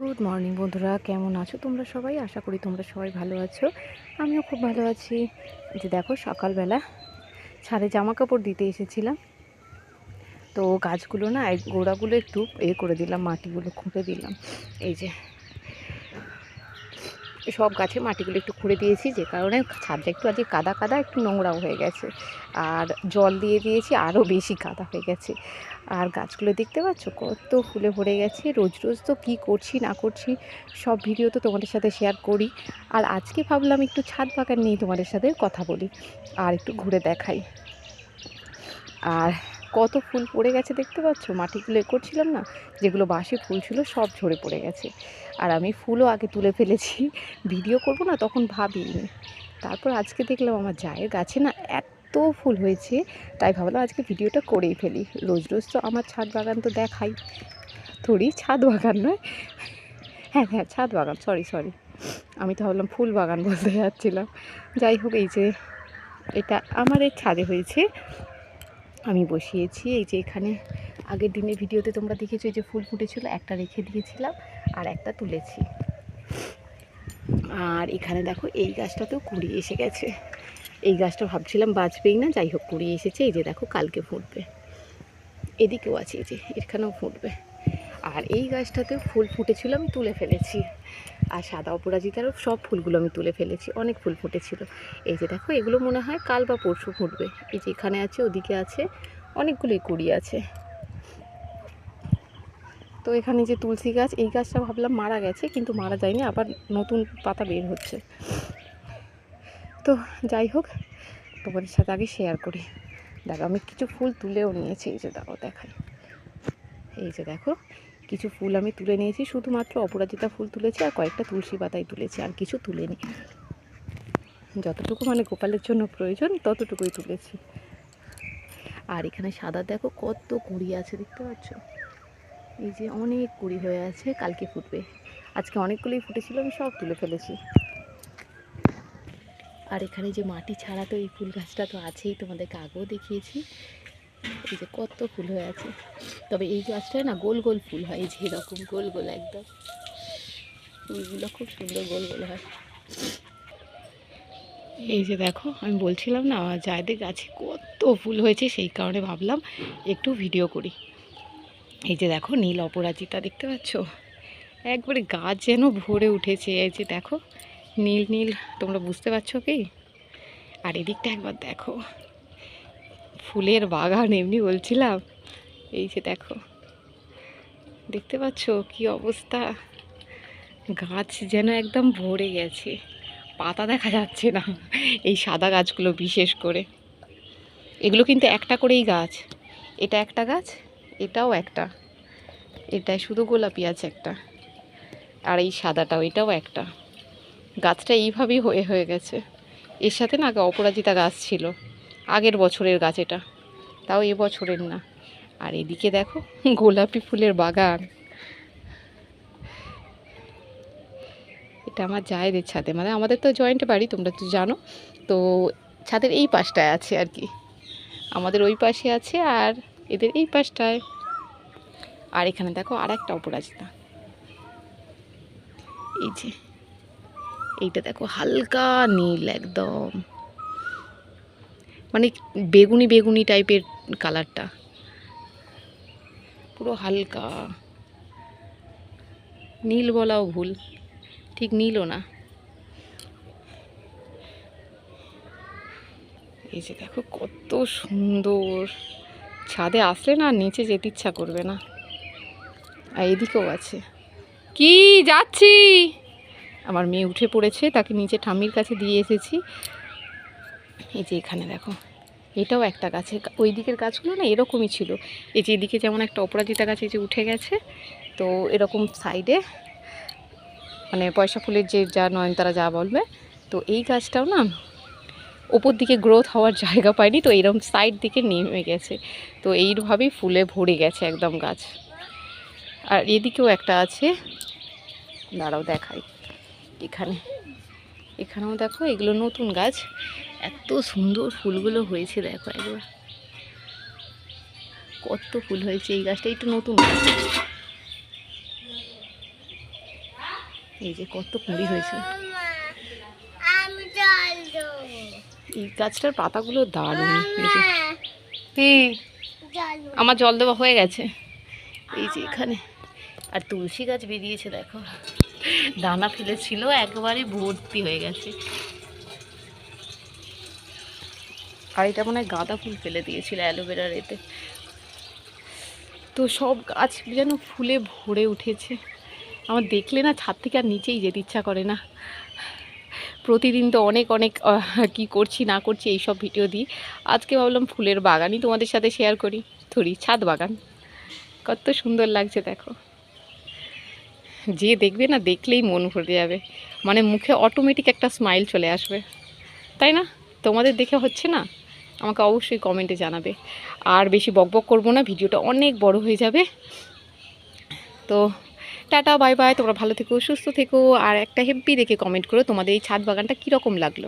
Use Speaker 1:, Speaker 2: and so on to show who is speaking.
Speaker 1: Good morning বন্ধুরা। কেমন আছো তোমরা সবাই? আশা করি তোমরা সবাই ভালো আছো। আমিও খুব ভালো আছি। যে দেখো, সকালবেলা ছাদে জামা কাপড় দিতে এসেছিলাম। তো গাছগুলো না গোড়াগুলো একটু এ করে দিলাম, মাটিগুলো খুঁড়ে দিলাম। এই যে সব গাছে মাটিগুলো একটু খুঁড়ে দিয়েছি, যে কারণে ছাদটা একটু আজকে কাদা কাদা, একটু নোংরাও হয়ে গেছে। আর জল দিয়ে দিয়েছি, আরও বেশি কাদা হয়ে গেছে। আর গাছগুলো দেখতে পাচ্ছ? কত ফুলে ভরে গেছে। রোজ রোজ তো কী করছি, না করছি, সব ভিডিও তো তোমাদের সাথে শেয়ার করি। আর আজকে ভাবলাম একটু ছাদ বাগান নিয়ে তোমাদের সাথে কথা বলি, আর একটু ঘুরে দেখাই। আর কত ফুল পড়ে গেছে দেখতে পাচ্ছ? মাটিগুলো এ করছিলাম না, যেগুলো বাসি ফুল ছিল সব ঝরে পড়ে গেছে। আর আমি ফুলও আগে তুলে ফেলেছি। ভিডিও করব না তখন ভাবিনি। তারপর আজকে দেখলাম আমার জায়ের গাছে না এত ফুল হয়েছে, তাই ভাবলাম আজকে ভিডিওটা করেই ফেলি। রোজ রোজ তো আমার ছাদ বাগান তো দেখাই। থোড়ি ছাদ বাগান নয়। হ্যাঁ হ্যাঁ ছাদ বাগান সরি সরি আমি তো ভাবলাম ফুল বাগান বলতে যাচ্ছিলাম। যাই হোক, এই যে এটা আমার এই ছাদে হয়েছে। আমি বসিয়েছি। এই যে এখানে আগের দিনের ভিডিওতে তোমরা দেখেছ, এই যে ফুল ফুটেছিল, একটা রেখে দিয়েছিলাম আর একটা তুলেছি। আর এখানে দেখো, এই গাছটাতেও কুড়ি এসে গেছে। এই গাছটা ভাবছিলাম বাঁচবেই না, যাই হোক কুড়ি এসেছে, এই যে দেখো কালকে ফুটবে। এদিকেও আছে, এই যে এখানেও ফুটবে। আর এই গাছটাতেও ফুল ফুটেছিল, আমি তুলে ফেলেছি। আর সাদা অপরাজিতারও সব ফুলগুলো আমি তুলে ফেলেছি, অনেক ফুল ফুটেছিল। এই যে দেখো, এগুলো মনে হয় কাল বা পরশু ফুটবে। এই যে এখানে আছে, ওদিকে আছে, অনেকগুলোই কুড়ি আছে। তো এখানে যে তুলসী গাছ, এই গাছটা ভাবলাম মারা গেছে, কিন্তু মারা যায়নি, আবার নতুন পাতা বের হচ্ছে। তো যাই হোক, তোমাদের সাথে আগে শেয়ার করি। দেখো, আমি কিছু ফুল তুলেও নিয়েছি, এই যে দেখো, দেখাই। এই যে দেখো কিছু ফুল আমি তুলে নিয়েছি, শুধুমাত্র অপরাজিতা ফুল তুলেছি আর কয়েকটা তুলসী পাতাই তুলেছি, আর কিছু তুলিনি। যতটুকু মানে গোপালের জন্য প্রয়োজন, ততটুকুই তুলেছি। আর এখানে সাদা দেখো কত কুড়ি আছে, দেখতে পাচ্ছ? এই যে অনেক কুড়ি হয়ে আছে, কালকে ফুটবে। আজকে অনেকগুলোই ফুটেছিল, আমি সব তুলে ফেলেছি। আর এখানে যে মাটি ছাড়া তো এই ফুল গাছটা তো আছেই, তোমাদেরকে আগেও দেখিয়েছি। এই যে কত ফুল হয়ে আছে। তবে এই গাছটায় না গোল গোল ফুল হয়, এই যে এরকম গোল গোল একদম। ফুলগুলো খুব সুন্দর গোল গোল হয়। এই যে দেখো, আমি বলছিলাম না জায়দের গাছে কত ফুল হয়েছে সেই কারণে ভাবলাম একটু ভিডিও করি। এই যে দেখো, নীল অপরাজিতা দেখতে পাচ্ছ? একবারে গাছ যেন ভরে উঠেছে। এই যে দেখো, নীল নীল, তোমরা বুঝতে পারছ কি? আর এদিকটা একবার দেখো। ফুলের বাগান এমনি বলছিলাম। এই যে দেখো, দেখতে পাচ্ছ কি অবস্থা? গাছ যেন একদম ভরে গেছে। পাতা দেখা যাচ্ছে না এই সাদা গাছগুলো বিশেষ করে। এগুলো কিন্তু একটা করেই গাছ। এটা একটা গাছ, এটাও একটা। এটাই শুধু গোলাপি আছে একটা। আর এই সাদাটাও, এটাও একটা। গাছটা এইভাবেই হয়ে হয়ে গেছে। এর সাথে না অপরাজিতা গাছ ছিল। আগের বছরের গাছ এটা। তাও এ বছরের না। আর এদিকে দেখো, গোলাপি ফুলের বাগান। এটা আমার জায়েদের ছাদে। মানে আমাদের তো জয়েন্ট বাড়ি, তোমরা তো জানো। তো ছাদের এই পাশটায় আছে আর কি। আমাদের ওই পাশে আছে আর এদের এই পাশটায়। আর এখানে দেখো আর একটা অপরাজিতা। এই যে, এইটা দেখো হালকা নীল একদম। মানে বেগুনি বেগুনি টাইপের কালারটা পুরো হালকা। নীল বলাও ভুল, ঠিক নীলও না। এই যে দেখো কত সুন্দর। ছাদে আসলে না নিচে যেতে ইচ্ছা করবে না। আর এদিকেও আছে। কি, যাচ্ছি! আমার মেয়ে উঠে পড়েছে, তাকে নিচে ঠাম্মির কাছে দিয়ে এসেছি। এই যে এখানে দেখো, এটাও একটা গাছে, ওই দিকের গাছগুলো না এরকমই ছিল। এই যে এদিকে যেমন একটা অপরাজিতা গাছ এই যে উঠে গেছে, তো এরকম সাইডে মানে পয়সা ফুলের যে যা নয়নতারা যা বলবে, তো এই গাছটাও না ওপর দিকে গ্রোথ হওয়ার জায়গা পায়নি, তো এরকম সাইড দিকে নেমে গেছে। তো এইভাবেই ফুলে ভরে গেছে একদম গাছ। আর এদিকেও একটা আছে, দাঁড়াও দেখাই এখানে। এখানেও দেখো এগুলো নতুন গাছ এত সুন্দর ফুলগুলো হয়েছে, দেখো একবার। কত ফুল হয়েছে এই গাছটা, একটু নতুন। এই যে কত কুঁড়ি হয়েছে। এই গাছটার পাতাগুলো দারুণ। আমার জল দেওয়া হয়ে গেছে। এই যে এখানে। আর তুলসী গাছ বেরিয়েছে, দেখো। দানা ফেলেছিল, একবারে ভর্তি হয়ে গেছে। আর এটা মনে হয় গাঁদা ফুল ফেলে দিয়েছিল অ্যালোভেরার এতে তো সব গাছ যেন ফুলে ভরে উঠেছে। আমার দেখলে না ছাদ থেকে আর নিচেই যেতে ইচ্ছা করে না। প্রতিদিন তো অনেক অনেক কি করছি, না করছি এইসব ভিডিও দিই। আজকে ভাবলাম ফুলের বাগানই তোমাদের সাথে শেয়ার করি। থরি ছাদ বাগান। কত সুন্দর লাগছে, দেখো। যে দেখবে না, দেখলেই মন ভরে যাবে। মানে মুখে অটোমেটিক একটা স্মাইল চলে আসবে। তাই না? তোমাদের দেখে হচ্ছে না? আমাকে অবশ্যই কমেন্টে জানাবে। আর বেশি বকবক করব না, ভিডিওটা অনেক বড় হয়ে যাবে। তো টাটা, বাই বাই, তোমরা ভালো থেকো, সুস্থ থেকো, আর একটা হেব্বি দেখে কমেন্ট করো তোমাদের এই ছাদ বাগানটা কীরকম লাগল।